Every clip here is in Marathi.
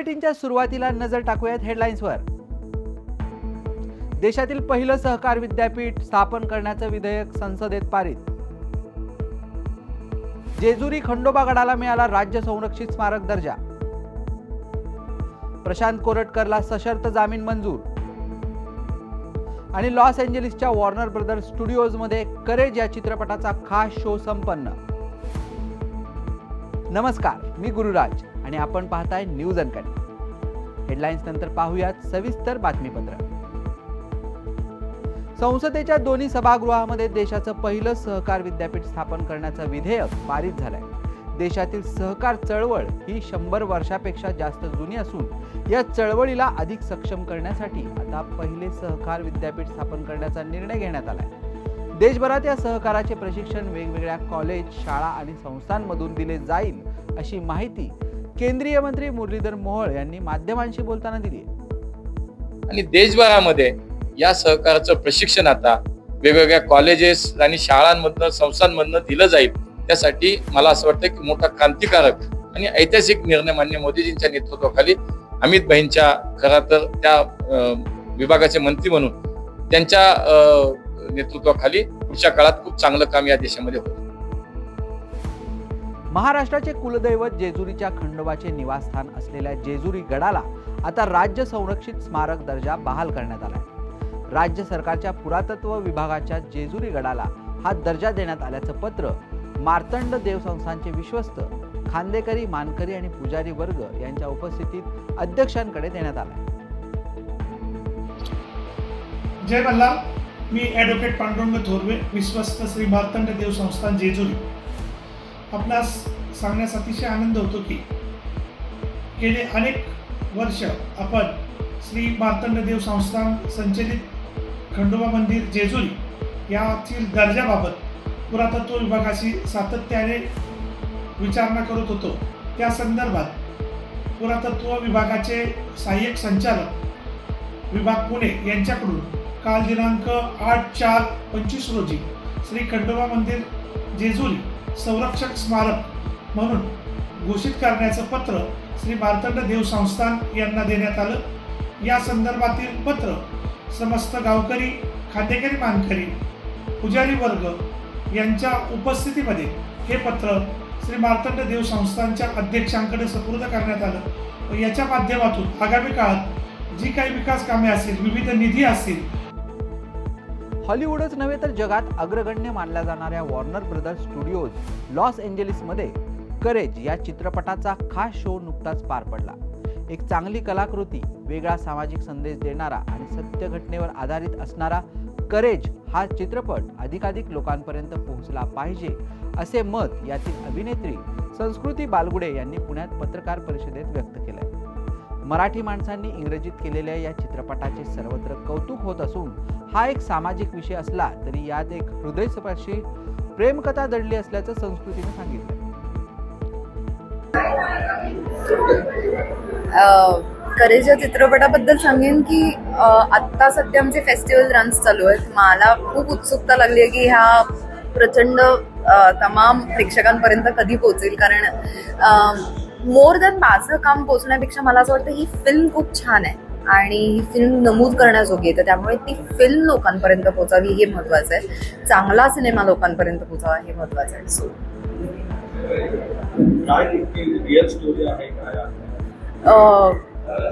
बुलेटिनच्या सुरुवातीला नजर टाकूयात हेडलाईन्सवर देशातील पहिलं सहकार विद्यापीठ स्थापन करण्याचं विधेयक संसदेत पारित. जेजुरी खंडोबा गडाला मिळाला राज्य संरक्षित स्मारक दर्जा. प्रशांत कोरटकरला सशर्त जामीन मंजूर. आणि लॉस एंजलिसच्या वॉर्नर ब्रदर्स स्टुडिओजमध्ये करेज या चित्रपटाचा खास शो संपन्न. नमस्कार मी गुरुराज. आणि आपण पाहताय न्यूज अनकट हेडलाईन्स नंतर पाहूयात सविस्तर बातमीपत्र. संसदेच्या दोन्ही सभागृहामध्ये देशाचं पहिलं सहकार विद्यापीठ स्थापन करण्याचं विधेयक पारित झालंय. देशातील सहकार चळवळ ही शंभर वर्षापेक्षा जास्त जुनी असून या चळवळीला अधिक सक्षम करण्यासाठी आता पहिले सहकार विद्यापीठ स्थापन करण्याचा निर्णय घेण्यात आलाय. देशभरात या सहकाराचे प्रशिक्षण वेगवेगळ्या कॉलेज शाळा आणि संस्थांमधून दिले जाईल अशी माहिती केंद्रीय मंत्री मुरलीधर मोहोळ यांनी माध्यमांशी बोलताना दिली आणि देशभरामध्ये या सहकाराचं प्रशिक्षण आता वेगवेगळ्या कॉलेजेस आणि शाळांमधनं संस्थांमधनं दिलं जाईल. त्यासाठी मला असं वाटतं की मोठा क्रांतिकारक आणि ऐतिहासिक निर्णय मान्य मोदीजींच्या नेतृत्वाखाली अमित भाईंच्या खरं तर त्या विभागाचे मंत्री म्हणून त्यांच्या नेतृत्वाखाली पुढच्या काळात खूप चांगलं काम या देशामध्ये होतं महाराष्ट्राचे कुलदैवत जेजुरीच्या खंडोबाचे निवासस्थान असलेल्या जेजुरी गडाला आता राज्य संरक्षित स्मारक दर्जा बहाल करण्यात आलाय. राज्य सरकारच्या पुरातत्व विभागाच्या जेजुरी गडाला हा दर्जा देण्यात आल्याचं पत्र मार्तंड देवसंस्थांचे विश्वस्त खांदेकरी मानकरी आणि पुजारी वर्ग यांच्या उपस्थितीत अध्यक्षांकडे देण्यात आला जय मल्ला मी ॲडव्होकेट पांडुरंग थोरवे विश्वस्त श्री मार्तंड देव संस्थान जेजुरी. आपणास सांगण्यास अतिशय आनंद होतो की गेले अनेक वर्ष आपण श्री मार्तंडदेव संस्थान संचलित खंडोबा मंदिर जेजुरी यातील दर्जाबाबत पुरातत्व विभागाशी सातत्याने विचारणा करत होतो. त्या संदर्भात पुरातत्व विभागाचे सहाय्यक संचालक विभाग पुणे यांच्याकडून काल दिनांक आठ चार पंचवीस रोजी श्री खंडोबा मंदिर जेजुरी संरक्षक स्मारक म्हणून घोषित करण्याचं पत्र श्री मार्तंड देव संस्थान यांना देण्यात आलं. या संदर्भातील पत्र समस्त गावकरी खांदेकरी मानकरी पुजारी वर्ग यांच्या उपस्थितीमध्ये हे पत्र श्री मार्तंड देव संस्थानच्या अध्यक्षांकडे सुपूर्द करण्यात आलं. व याच्या माध्यमातून आगामी काळात जी काही विकास कामे असतील विविध निधी असतील हॉलिवूडच नव्हे तर जगात अग्रगण्य मानल्या जाणाऱ्या वॉर्नर ब्रदर्स स्टुडिओज लॉस एंजलिसमध्ये करेज या चित्रपटाचा खास शो नुकताच पार पडला. एक चांगली कलाकृती वेगळा सामाजिक संदेश देणारा आणि सत्य घटनेवर आधारित असणारा करेज हा चित्रपट अधिकाधिक लोकांपर्यंत पोहोचला पाहिजे असे मत यातील अभिनेत्री संस्कृती बालगुडे यांनी पुण्यात पत्रकार परिषदेत व्यक्त केलं मराठी माणसांनी इंग्रजीत केलेल्या या चित्रपटाचे सर्वत्र कौतुक होत असून हा एक सामाजिक विषय असला तरी यात एक हृदयस्पर्शी प्रेमकथा दडली असल्याचं संस्कृतीने सांगितलं. करेच्या चित्रपटाबद्दल सांगेन की आत्ता सध्या आमचे फेस्टिवल रन्स चालू आहेत. मला खूप उत्सुकता लागली आहे की ह्या प्रचंड तमाम प्रेक्षकांपर्यंत कधी पोहोचेल. कारण मोर दॅन माझं काम पोहोचण्यापेक्षा मला असं वाटतं ही फिल्म खूप छान आहे. आणि ही फिल्म नमूद करण्याजोगी आहे. तर त्यामुळे ती फिल्म लोकांपर्यंत पोहोचावी हे महत्वाचं आहे. चांगला सिनेमा लोकांपर्यंत पोहोचावा हे महत्वाचं आहे. सो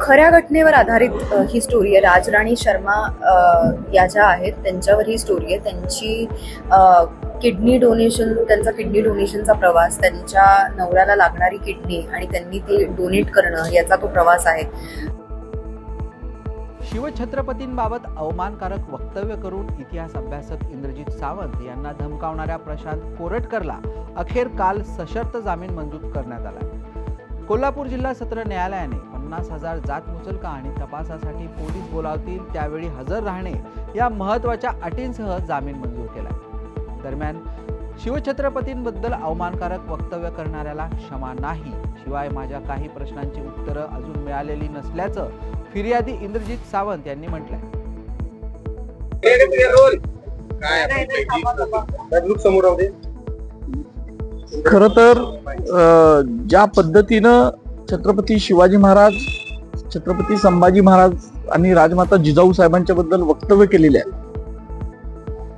खऱ्या घटनेवर आधारित ही स्टोरी आहे. राजराणी शर्मा या ज्या आहेत त्यांच्यावर ही स्टोरी आहे. त्यांची किडनी डोनेशन त्यांचा किडनी डोनेशनचा प्रवास त्यांच्या नवऱ्याला लागणारी किडनी आणि त्यांनी ती डोनेट करणं याचा तो प्रवास आहे. शिवछत्रपतींबाबत अवमानकारक वक्तव्य करून इतिहास अभ्यासक इंद्रजित सावंत यांना धमकावणाऱ्या प्रशांत कोरटकरला अखेर काल सशर्त जामीन मंजूर करण्यात आला. कोल्हापूर जिल्हा सत्र न्यायालयाने पन्नास हजार जात मुचलका आणि तपासासाठी पोलीस बोलावतील त्यावेळी हजर राहणे या महत्त्वाच्या अटींसह जामीन मंजूर दरम्यान शिवछत्रपतींबद्दल अवमानकारक वक्तव्य करणाऱ्याला क्षमा नाही. शिवाय माझ्या काही प्रश्नांची उत्तरं अजून मिळालेली नसल्याचं फिर्यादी इंद्रजित सावंत यांनी म्हटलंय. खर तर ज्या पद्धतीनं छत्रपती शिवाजी महाराज छत्रपती संभाजी महाराज आणि राजमाता जिजाऊ साहेबांच्या बद्दल वक्तव्य केलेले आहे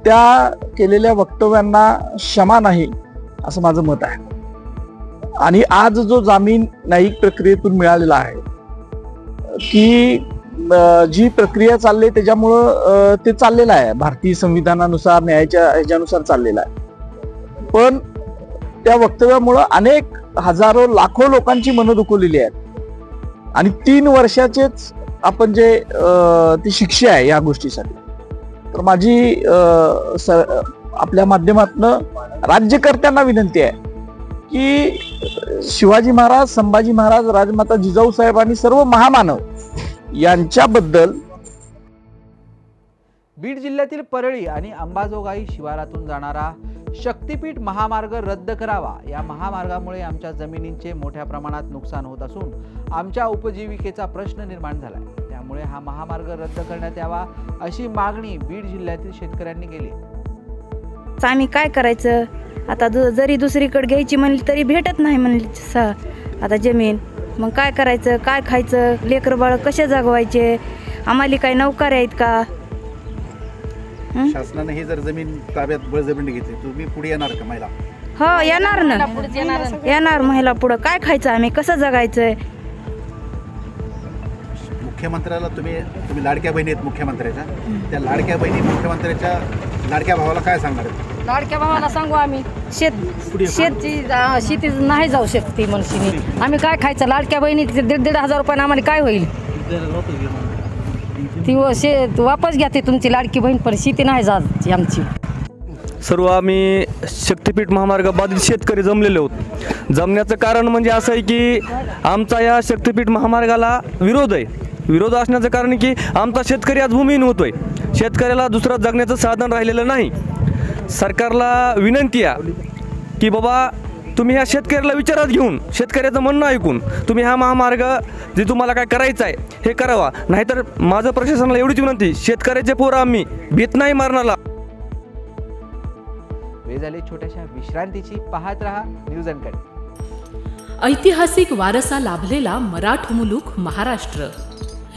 त्या केलेल्या वक्तव्यांना क्षमा नाही असं माझं मत आहे. आणि आज जो जामीन न्यायिक प्रक्रियेतून मिळालेला आहे की जी प्रक्रिया चालली त्याच्यामुळं ते चाललेलं आहे. भारतीय संविधानानुसार न्यायाच्या ह्याच्यानुसार चाललेलं आहे. पण त्या वक्तव्यामुळं अनेक हजारो लाखो लोकांची मनं दुखवलेली आहेत. आणि तीन वर्षाचेच आपण जे ती शिक्षा आहे या गोष्टीसाठी. तर माझी स- आपल्या माध्यमातनं राज्यकर्त्यांना विनंती आहे की शिवाजी महाराज संभाजी महाराज राजमाता जिजाऊ साहेब आणि सर्व महामानव यांच्याबद्दल बीड जिल्ह्यातील परळी आणि अंबाजोगाई शिवारातून जाणारा शक्तीपीठ महामार्ग रद्द करावा. या महामार्गामुळे आमच्या जमिनींचे मोठ्या प्रमाणात नुकसान होत असून आमच्या उपजीविकेचा प्रश्न निर्माण झाला आहे त्यामुळे हा महामार्ग रद्द करण्यात यावा अशी मागणी बीड जिल्ह्यातील शेतकऱ्यांनी केली. आम्ही काय करायचं? आता जरी दुसरीकडे घ्यायची म्हणली तरी भेटत नाही म्हणली आता जमीन. मग काय करायचं? काय खायचं? लेकरं बाळ कसे जगवायचे? आम्हाला काय नौकर आहेत का? शासनाने ही जर जमीन ताब्यात बळजबरी घेतली तुम्ही पुढे येणार का महिला? हो येणार ना. येणार महिला पुढं. काय खायचं आम्ही? कसं जगायचं? मुख्यमंत्र्याला तुम्ही तुम्ही लाडक्या बहिणी आहेत मुख्यमंत्र्याच्या. त्या लाडक्या बहिणी मुख्यमंत्र्याच्या लाडक्या भावाला काय सांगणार आहेत? लाडक्या भावाला सांगू आम्ही शेत शेतची अं, शेती नाही जाऊ शकते मनुष्यनी आम्ही काय खायचं? लाडक्या बहिणी दीड दीड हजार रुपयानं आम्हाला काय होईल? ती व- शेत वापस घ्या ते तुमची लाडकी बहीण पण शेती नाही जात आमची. सर्व आम्ही शक्तीपीठ महामार्ग बाधित शेतकरी जमलेले आहोत. जमण्याचं कारण म्हणजे असं आहे की आमचा या शक्तीपीठ महामार्गाला विरोध आहे. विरोध असण्याचं कारण की आमचा शेतकरी आज भूमिहीन होतोय. शेतकऱ्याला दुसरं जगण्याचं साधन राहिलेलं नाही. सरकारला विनंती आहे की बाबा तुम्ही ह्या शेतकऱ्याला विचारात घेऊन शेतकऱ्याचं म्हणणं ऐकून तुम्ही हा महामार्ग जे तुम्हाला काय करायचं आहे हे करावा. नाहीतर माझं प्रशासनाला एवढीच विनंती शेतकऱ्याचे पोरं आम्ही भीत नाही मारणाला. वेळ झाली छोट्याशा विश्रांतीची. पाहत रहा न्यूज अँड ऐतिहासिक वारसा लाभलेला मराठ मुलूक महाराष्ट्र.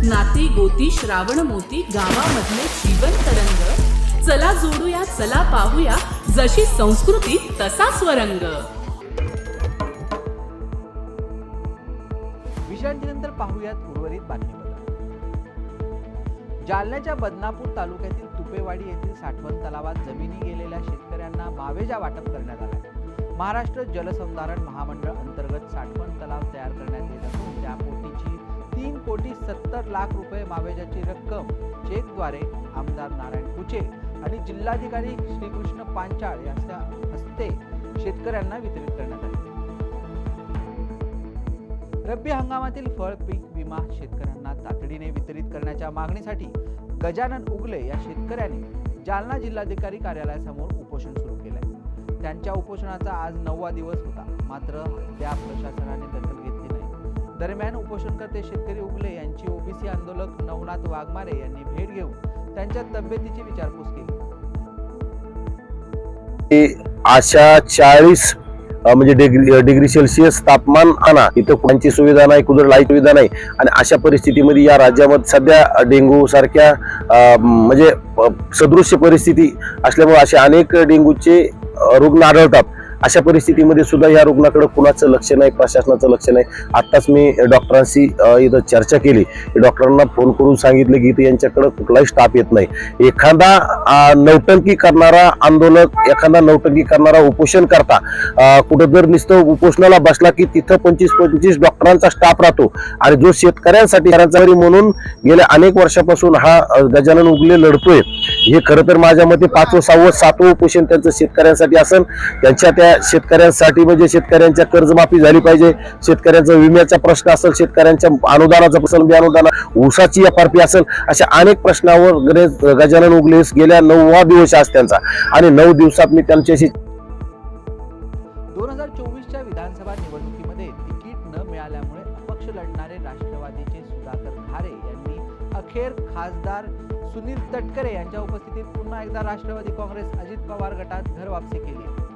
नाती गोती श्रावण मोती गावामधले जीवन तरंग. चला जोडूया चला पाहूया जशी संस्कृती तसा स्वरंग. विश्रांतीनंतर पाहूयात उर्वरित बातमीपत्र. जालन्याच्या बदनापूर तालुक्यातील तुपेवाडी येथील साठवण तलावात जमिनी गेलेल्या शेतकऱ्यांना भावेजा वाटप करण्यात आला महाराष्ट्र जलसंधारण महामंडळ अंतर्गत साठवण तलाव तयार करण्यात येत असून त्या तीन कोटी सत्तर लाख रुपये मावेजाची रक्कम चेकद्वारे आमदार नारायण कुचे आणि जिल्हाधिकारी श्रीकृष्ण पांचाळ यांच्या हस्ते शेतकऱ्यांना वितरित करण्यात आले. रब्बी हंगामातील फळ पीक विमा शेतकऱ्यांना तातडीने वितरित करण्याच्या मागणीसाठी गजानन उगले या शेतकऱ्याने जालना जिल्हाधिकारी कार्यालयासमोर उपोषण सुरू केलंय. त्यांच्या उपोषणाचा आज नववा दिवस होता. मात्र त्या प्रशासनाने दखल घेतली दरम्यान उपोषणकर्ते शेतकरी उगले यांची ओबीसी आंदोलक नवनाथ वाघमारे यांनी भेट घेऊन त्यांच्या तब्येतीची विचारपूस केली. अशा चाळीस म्हणजे डिग्री डिग्री सेल्सिअस तापमान आणा इथं कोणची सुविधा नाही कुठं लाइट सुविधा नाही आणि अशा परिस्थितीमध्ये या राज्यामध्ये सध्या डेंगू सारख्या म्हणजे सदृश्य परिस्थिती असल्यामुळे असे अनेक डेंगूचे रुग्ण आढळतात. अशा परिस्थितीमध्ये सुद्धा या रुग्णाकडे कुणाचं लक्ष नाही प्रशासनाचं लक्ष नाही. आत्ताच मी डॉक्टरांशी इथं चर्चा केली. डॉक्टरांना फोन करून सांगितलं की इथं यांच्याकडे कुठलाही स्टाफ येत नाही. एखादा नौटंकी करणारा आंदोलक एखादा नौटंकी करणारा उपोषण करता कुठं जर नुसतं उपोषणाला बसला की तिथं पंचवीस पंचवीस डॉक्टरांचा स्टाफ राहतो. आणि जो शेतकऱ्यांसाठी म्हणून गेल्या अनेक वर्षापासून हा गजानन उगले लढतोय. हे खरं तर माझ्या मते पाचवं सहावं सातवं उपोषण त्यांचं शेतकऱ्यांसाठी असेल त्यांच्या त्या शेतकऱ्यांसाठी म्हणजे शेतकऱ्यांच्या कर्जमाफी झाली पाहिजे शेतकऱ्यांचा विम्याचा प्रश्न असेल शेतकऱ्यांच्या अनुदानाचा प्रश्न बी अनुदान ऊसाची एफ आर पी असेल अशा अनेक प्रश्नावर गणेश गजानन उगलेस गेल्या नववा दिवस आज त्यांचा आणि नऊ दिवसात मी त्यांच्याशी दोन हजार चोवीसच्या विधानसभा निवडणुकीमध्ये तिकीट न मिळाल्यामुळे अपक्ष लढणारे राष्ट्रवादीचे सुधाकर खारे यांनी अखेर खासदार सुनील तटकरे यांच्या उपस्थितीत पुन्हा एकदा राष्ट्रवादी काँग्रेस अजित पवार गटात घर वापसी केली आहे.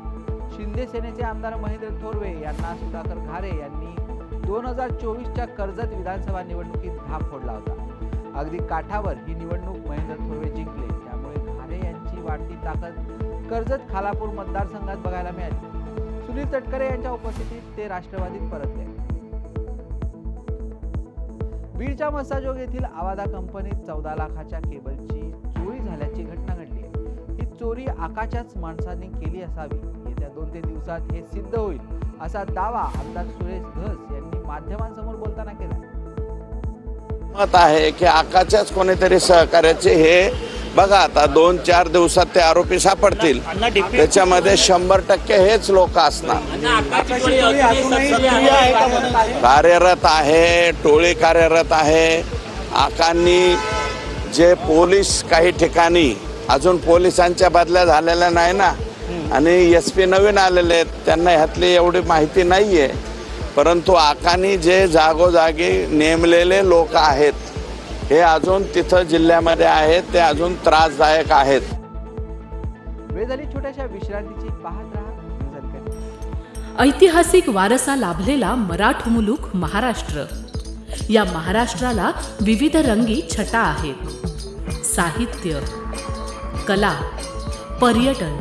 शिंदे सेनेचे आमदार महेंद्र थोरवे यांना सुधाकर घारे यांनी दोन हजार चोवीसच्या कर्जत विधानसभा निवडणुकीत धाप फोडला होता. अगदी काठावर ही निवडणूक महेंद्र थोरवे जिंकले. त्यामुळे घारे यांची वाढती ताकद कर्जत खालापूर मतदारसंघात बघायला मिळाली. सुनील तटकरे यांच्या उपस्थितीत ते राष्ट्रवादीत परतले. बीडच्या मसाजोग येथील आवादा कंपनीत चौदा लाखाच्या केबलची चोरी झाल्याची घटना घडली ही चोरी आकाच्याच माणसांनी केली असावी. दोन तीन दिवसात हे सिद्ध होईल. असा दावा आमदार सुरेश धस यांनी माध्यमांसमोर बोलताना केला. मत आहे की आकाच्याच कोणीतरी सहकार्याचे हे बघा आता दोन चार दिवसात ते आरोपी सापडतील. त्याच्यामध्ये शंभर टक्के हेच लोक असणार. कार्यरत आहे टोळी कार्यरत आहे. आकांनी जे पोलीस काही ठिकाणी अजून पोलिसांच्या बदल्या झालेल्या नाही ना. आणि एस पी नवीन आलेले आहेत. त्यांना ह्यातली एवढी माहिती नाही आहे परंतु आकांनी जे जागोजागी नेमलेले लोक आहेत हे अजून तिथं जिल्ह्यामध्ये आहेत ते अजून त्रासदायक आहेत. वेळ झाली छोट्याशा विश्रांतीची. पाहत राहा. ऐतिहासिक वारसा लाभलेला मराठ मुलूक महाराष्ट्र. या महाराष्ट्राला विविध रंगी छटा आहेत. साहित्य कला पर्यटन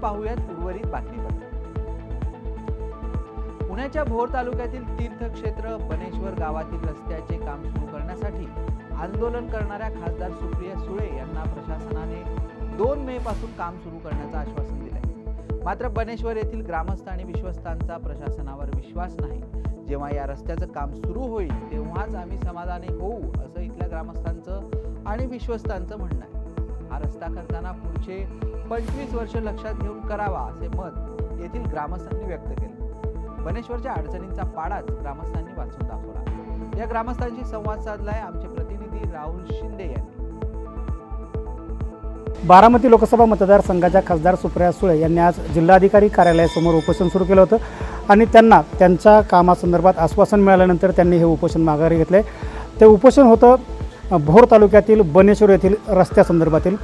पाहूयात उर्वरित बातमीपत्र. पुण्याच्या भोर तालुक्यातील तीर्थक्षेत्र बनेश्वर गावातील रस्त्याचे काम सुरू करण्यासाठी आंदोलन करणाऱ्या खासदार सुप्रिया सुळे यांना प्रशासनाने दोन मे पासून काम सुरू करण्याचं आश्वासन दिलंय. मात्र बनेश्वर येथील ग्रामस्थ आणि विश्वस्तांचा प्रशासनावर विश्वास नाही. जेव्हा या रस्त्याचं काम सुरू होईल तेव्हाच आम्ही समाधानी होऊ असं इथल्या ग्रामस्थांचं आणि विश्वस्तांचं म्हणणं आहे. हा रस्ता करताना पुढचे पंचवीस वर्ष लक्षात घेऊन करावा असे मत येथील ग्रामस्थांनी व्यक्त केले. बनेश्वरच्या अडचणींचा पाडाच ग्रामस्थांनी वाचून दाखवला. या ग्रामस्थांशी संवाद साधलाय आमचे प्रतिनिधी राहुल शिंदे यांनी. बारामती लोकसभा मतदारसंघाच्या खासदार सुप्रिया सुळे यांनी आज जिल्हाधिकारी कार्यालयासमोर उपोषण सुरू केलं होतं आणि त्यांना त्यांच्या कामासंदर्भात आश्वासन मिळाल्यानंतर त्यांनी हे उपोषण माघारी घेतले. ते उपोषण होतं भोर तालुक्यातील बनेश्वर येथील रस्त्यासंदर्भातील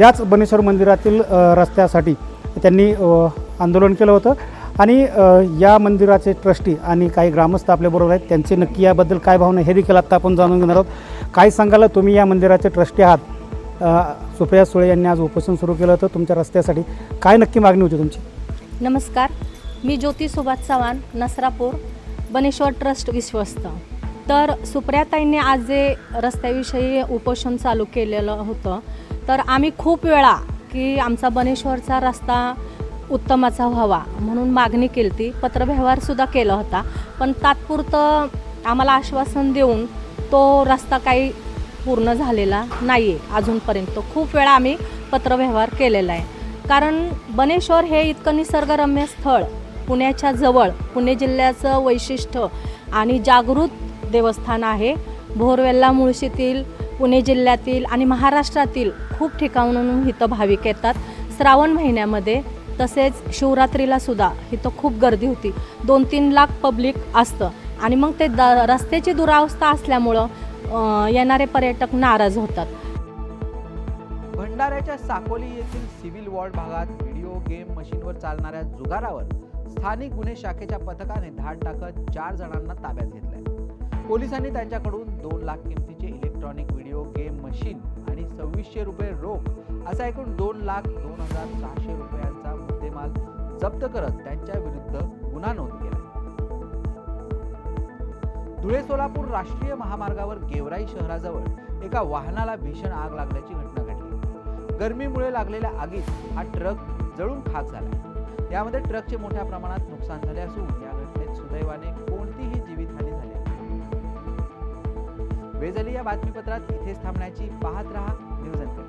याच बनेश्वर मंदिरातील रस्त्यासाठी त्यांनी आंदोलन केलं होतं. आणि या मंदिराचे ट्रस्टी आणि काही ग्रामस्थ आपल्याबरोबर आहेत. त्यांचे नक्की याबद्दल काय भावना हे देखील आत्ता आपण जाणून घेणार आहोत. काय सांगाल तुम्ही या मंदिराचे ट्रस्टी आहात? सुप्रिया सुळे यांनी आज उपोषण सुरू केलं होतं तुमच्या रस्त्यासाठी. काय नक्की मागणी होती तुमची? नमस्कार. मी ज्योती सुभाष चव्हाण नसरापूर बनेश्वर ट्रस्ट विश्वस्त. तर सुप्रियाताईंनी आज जे रस्त्याविषयी उपोषण चालू केलेलं होतं तर आम्ही खूप वेळा की आमचा बनेश्वरचा रस्ता उत्तमाचा व्हावा म्हणून मागणी केली ती पत्रव्यवहारसुद्धा केला होता. पण तात्पुरतं आम्हाला आश्वासन देऊन तो रस्ता काही पूर्ण झालेला नाही आहे अजूनपर्यंत खूप वेळा आम्ही पत्रव्यवहार केलेला आहे. कारण बनेश्वर हे इतकं निसर्गरम्य स्थळ पुण्याच्या जवळ पुणे जिल्ह्याचं वैशिष्ट्य आणि जागृत देवस्थान आहे. भोरवेल्ला मुळशीतील पुणे जिल्ह्यातील आणि महाराष्ट्रातील खूप ठिकाणून इथं भाविक येतात. श्रावण महिन्यामध्ये तसेच शिवरात्रीला सुद्धा इथं खूप गर्दी होती. दोन तीन लाख पब्लिक असतं. आणि मग ते द रस्त्याची दुरावस्था असल्यामुळं येणारे पर्यटक नाराज होतात. भंडाऱ्याच्या साकोली येथील सिव्हिल वॉर्ड भागात व्हिडिओ गेम मशीनवर चालणाऱ्या जुगारावर स्थानिक गुन्हे शाखेच्या पथकाने धाड टाकत चार जणांना ताब्यात घेतलं. पोलिसांनी त्यांच्याकडून दोन लाख किमतीचे इलेक्ट्रॉनिक व्हिडिओ गेम मशीन आणि सव्वीसशे रुपये रोख असा एकूण दोन लाख दोन हजार सहाशे रुपयांचा मुद्देमाल जप्त करत त्यांच्या विरुद्ध गुन्हा नोंद केला धुळे सोलापूर राष्ट्रीय महामार्गावर गेवराई शहराजवळ एका वाहनाला भीषण आग लागल्याची घटना घडली. गरमीमुळे लागलेल्या आगीत हा ट्रक जळून खाक झाला. यामध्ये ट्रकचे मोठ्या प्रमाणात नुकसान झाले असून या घटनेत सुदैवाने वेळ झाली या बातमीपत्रात इथेच थांबण्याची. पाहत रहा न्यूज अँड